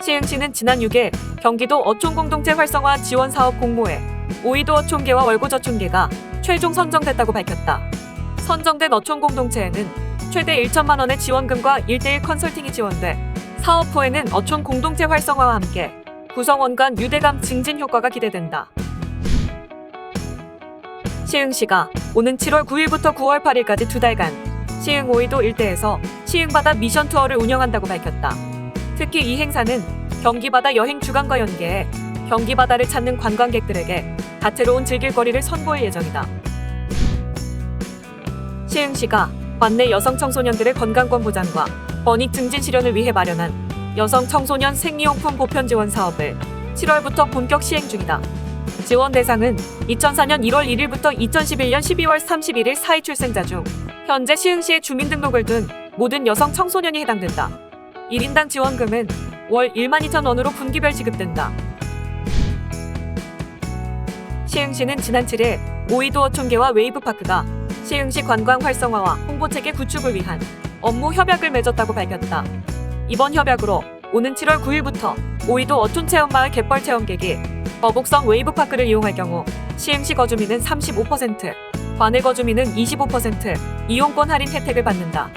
시흥시는 지난 6일 경기도 어촌공동체 활성화 지원 사업 공모에 오이도 어촌계와 월고저촌계가 최종 선정됐다고 밝혔다. 선정된 어촌공동체에는 최대 1천만 원의 지원금과 1대1 컨설팅이 지원돼 사업 후에는 어촌 공동체 활성화와 함께 구성원 간 유대감 증진 효과가 기대된다. 시흥시가 오는 7월 9일부터 9월 8일까지 두 달간 시흥 오이도 일대에서 시흥바다 미션 투어를 운영한다고 밝혔다. 특히 이 행사는 경기바다 여행 주간과 연계해 경기바다를 찾는 관광객들에게 다채로운 즐길거리를 선보일 예정이다. 시흥시가 관내 여성 청소년들의 건강권 보장과 번익 증진 실현을 위해 마련한 여성 청소년 생리용품 보편 지원 사업을 7월부터 본격 시행 중이다. 지원 대상은 2004년 1월 1일부터 2011년 12월 31일 사회 출생자 중 현재 시흥시에 주민등록을 둔 모든 여성 청소년이 해당된다. 1인당 지원금은 월 1만 2천 원으로 분기별 지급된다. 시흥시는 지난 7일 오이도 어촌계와 웨이브파크가 시흥시 관광 활성화와 홍보체계 구축을 위한 업무 협약을 맺었다고 밝혔다. 이번 협약으로 오는 7월 9일부터 오이도 어촌체험마을 갯벌 체험객이 거북성 웨이브파크를 이용할 경우 시흥시 거주민은 35%, 관내 거주민은 25% 이용권 할인 혜택을 받는다.